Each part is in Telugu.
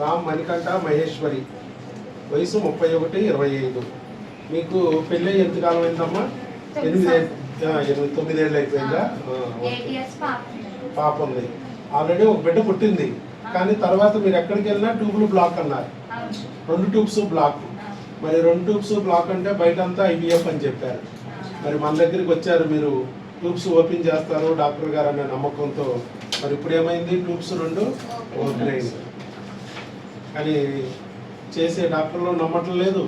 రామ్ మణికంఠ మహేశ్వరి. వయసు ముప్పై ఒకటి ఇరవై ఐదు. మీకు పెళ్ళి ఎంతకాలం అయిందమ్మా? ఎనిమిది ఎనిమిది తొమ్మిదేళ్ళు అయిపోయిందా? పాప ఉంది. ఆల్రెడీ ఒక బిడ్డ పుట్టింది. కానీ తర్వాత మీరు ఎక్కడికి వెళ్ళినా ట్యూబ్లు బ్లాక్ అన్నారు. రెండు ట్యూబ్స్ బ్లాక్. మరి రెండు ట్యూబ్స్ బ్లాక్ అంటే బయట అంతా ఐవీఎఫ్ అని చెప్పారు. మరి మన దగ్గరికి వచ్చారు మీరు. ట్యూబ్స్ ఓపెన్ చేస్తారు డాక్టర్ గారు అనే నమ్మకంతో. మరి ఇప్పుడు ఏమైంది? ట్యూబ్స్ రెండు ఓపెన్ అయింది. కానీ చేసే డాక్టర్లు నమ్మటం లేదు.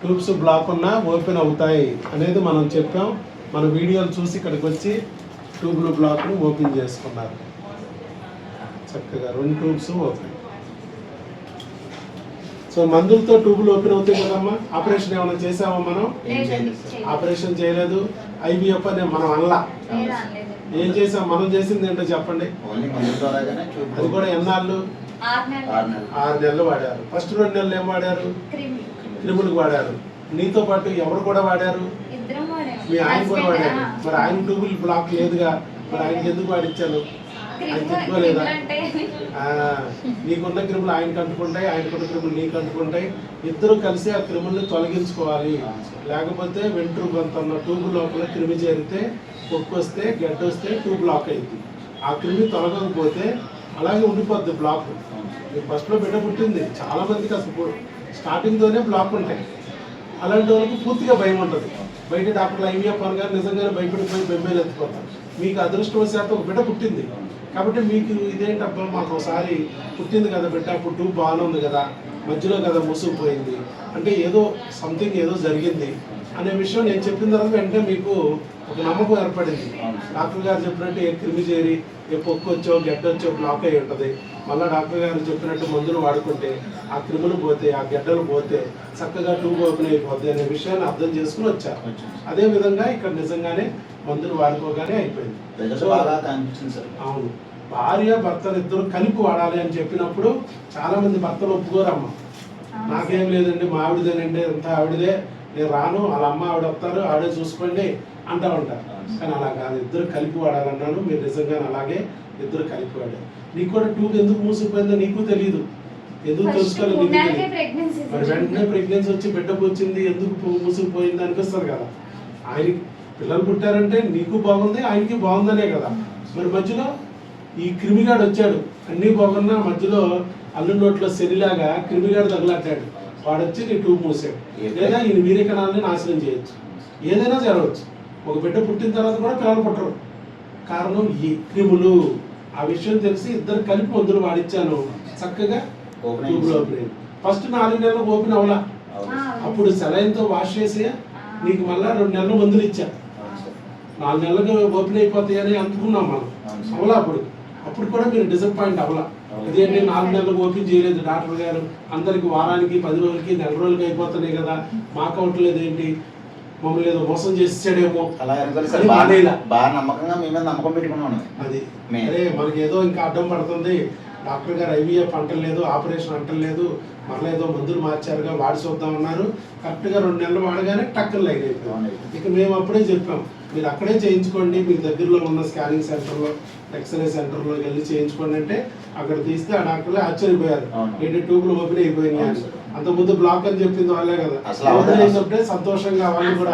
ట్యూబ్స్ బ్లాక్ ఉన్నా ఓపెన్ అవుతాయి అనేది మనం చెప్పాం. మన వీడియోలు చూసి ఇక్కడికి వచ్చి ట్యూబ్లు బ్లాక్ను ఓపెన్ చేసుకున్నారు. చక్కగా రెండు ట్యూబ్స్ ఓపెన్. సో మందులతో ట్యూబులు ఓపెన్ అవుతాయి కదమ్మా? ఆపరేషన్ ఏమైనా చేసామా మనం. ఆపరేషన్ చేయలేదు. ఐబిఎఫ్ అనే మనం అనలా. ఏం చేసాం? మనం చేసింది ఏంటో చెప్పండి. అది కూడా ఎన్నాళ్ళు? ఆరు నెలలు. వాడారు. ఫస్ట్ రెండు నెలలు ఏం వాడారు? క్రిమి. క్రిములకు వాడారు. నీతో పాటు ఎవరు కూడా వాడారు. మీ ఆయన కూడా వాడారు. మరి ఆయన ట్యూబుల్ బ్లాక్ లేదుగా. మరి ఆయనకి ఎందుకు వాడిచ్చాను అంటే నీకున్న క్రిములు ఆయనకు అంటుకుంటాయి ఆయనకున్న క్రిములు నీకు అంటుకుంటాయి. ఇద్దరు కలిసి ఆ క్రిముల్ని తొలగించుకోవాలి. లేకపోతే వెంట్రుకు అంత ట్యూబ్ లోపల క్రిమి చేరితే పొక్కు వస్తే గడ్డ వస్తే ట్యూబ్ బ్లాక్ అయింది ఆ క్రిమి తొలగకపోతే అలాగే ఉండిపోద్ది బ్లాక్. ఫస్ట్లో బిడ్డ పుట్టింది. చాలా మందికి అసలు స్టార్టింగ్తోనే బ్లాక్ ఉంటాయి. అలాంటి వాళ్ళకి పూర్తిగా భయం ఉంటుంది. బయట డాక్టర్లు ఐవీఎఫ్ అనగానే నిజంగానే భయపడిపోయి బెంబేలు ఎత్తుకోతారు మీకు అదృష్టవశాత్తు ఒక బిడ్డ పుట్టింది. కాబట్టి మీకు ఇదేంటబ్బా మాకు ఒకసారి పుట్టింది కదా బిడ్డ అప్పుడు ట్యూబ్ బాగానే ఉంది కదా మధ్యలో కదా మూసుకుపోయింది అంటే ఏదో సంథింగ్ ఏదో జరిగింది అనే విషయం నేను చెప్పిన తర్వాత వెంటనే మీకు ఒక నమ్మకం ఏర్పడింది. డాక్టర్ గారు చెప్పినట్టు ఏ క్రిమి చేరి ఏ పొక్కు వచ్చో గడ్డ వచ్చో బ్లాక్ అయి ఉంటుంది. మళ్ళీ డాక్టర్ గారు చెప్పినట్టు మందులు వాడుకుంటే ఆ క్రిములు పోతే ఆ గడ్డలు పోతే చక్కగా ట్యూబ్ ఓపెన్ అయిపోద్ది అనే విషయాన్ని అర్థం చేసుకుని వచ్చారు. అదే విధంగా ఇక్కడ నిజంగానే మందులు వాడుకోగానే అయిపోయింది. అవును. భార్య భర్తలు ఇద్దరు కలిపి వాడాలి అని చెప్పినప్పుడు చాలా మంది భర్తలు ఒప్పుకోరమ్మా నాకేం లేదండి మా ఆవిడదేనండి అంతా ఆవిడదే. నేను రాను వాళ్ళ అమ్మ ఆవిడ వస్తారు ఆవిడే చూసుకోండి అంటా ఉంటారు. కానీ అలా కాదు ఇద్దరు కలిపి వాడాలన్నాను. మీరు నిజంగా అలాగే ఇద్దరు కలిపి వాడారు. నీకు కూడా ట్యూబ్ ఎందుకు మూసిపోయిందో నీకు తెలియదు ఎందుకు తెలుసుకోవాలి మరి వెంటనే ప్రెగ్నెన్సీ వచ్చి బిడ్డకు వచ్చింది ఎందుకు మూసుకుపోయింది అనిపిస్తుంది కదా. ఆయనకి పిల్లలు పుట్టారంటే నీకు బాగుంది ఆయనకి బాగుందనే కదా. మరి మధ్యలో ఈ క్రిమిగాడు వచ్చాడు. అన్నీ బాగున్నా మధ్యలో అల్లు నోట్లో శనిలాగా క్రిమిగాడు తగిలాటాడు వాడు వచ్చి నీ ట్యూబ్ మూసాడు. లేదా ఈ వీరికణాలని నాశనం చేయొచ్చు. ఏదైనా జరగవచ్చు. ఒక బిడ్డ పుట్టిన తర్వాత కూడా పిల్లలు పుట్టరు. కారణం ఈ క్రిములు. ఆ విషయం తెలిసి ఇద్దరు కలిపి మందులు వాడిచ్చాను. చక్కగా ఫస్ట్ నాలుగు నెలలు ఓపెన్ అవలా. అప్పుడు సెలైన్తో వాష్ చేసి నీకు మళ్ళా రెండు నెలలు మందులు ఇచ్చా. నాలుగు నెలలకు ఓపెన్ అయిపోతాయని అనుకున్నాం మనం. అవలా అప్పుడు. అప్పుడు కూడా మీరు డిసప్పాయింట్ అవ్వలా. ఇదేంటి నాలుగు నెలలకు ఓపెన్ చేయలేదు. డాక్టర్ గారు అందరికి వారానికి పది రోజులకి నెల రోజులకి అయిపోతున్నాయి కదా. మాకు అవ్వట్లేదు ఏంటి మమ్మల్ని ఏదో మోసం చేసాడేమో అలా బాగా నమ్మకంగా మీ మీద నమ్మకం పెట్టుకున్నాను అది. అరే మనకి ఏదో ఇంకా అడ్డం పడుతుంది. డాక్టర్ గారు ఐవీఎఫ్ అంటలేదు ఆపరేషన్ అంటలేదు. మళ్ళీ ఏదో మందులు మార్చారుగా వాడి చూద్దాం అన్నారు. కరెక్ట్గా రెండు నెలలు వాడగానే టక్కర్ లైన్ అయిపోయింది. ఇక మేము అప్పుడే చెప్పాం. మీరు అక్కడే చేయించుకోండి మీకు దగ్గరలో ఉన్న స్కానింగ్ సెంటర్లో ఎక్స్రే సెంటర్లో వెళ్ళి చేయించుకోండి అంటే అక్కడ తీస్తే ఆ డాక్టర్లే ఆశ్చర్యపోయారు. ఏంటి ట్యూబ్లు ఓపెన్ అయిపోయింది అని సార్. అంత ముందు బ్లాక్ అని చెప్పింది వాళ్ళే కదా. ఓపెన్ అయినప్పుడే సంతోషంగా వాళ్ళు కూడా.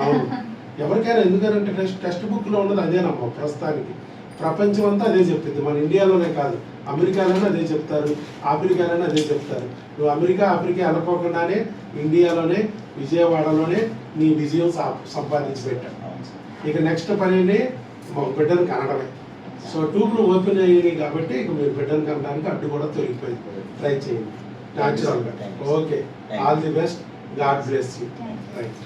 అవును ఎవరికైనా ఎందుకంటే టెస్ట్ టెక్స్ట్ బుక్లో ఉన్నది అదేనమ్మా ప్రస్తుతానికి ప్రపంచం అంతా అదే చెప్పింది. మన ఇండియాలోనే కాదు అమెరికాలోనే అదే చెప్తారు ఆఫ్రికాలోనే అదే చెప్తారు. నువ్వు అమెరికా ఆఫ్రికా వెళ్ళకోకుండానే ఇండియాలోనే విజయవాడలోనే నీ విజయం సంపాదించి పెట్టావు. ఇక నెక్స్ట్ పనిని మా బిడ్డను కనడమే. సో ట్యూబ్లు ఓపెన్ అయ్యాయి కాబట్టి ఇక మీరు బిడ్డను కనడానికి అడ్డు కూడా తొలగిపోయింది. ట్రై చేయండి. న్యాచురల్గా okay all the best God bless you you. Right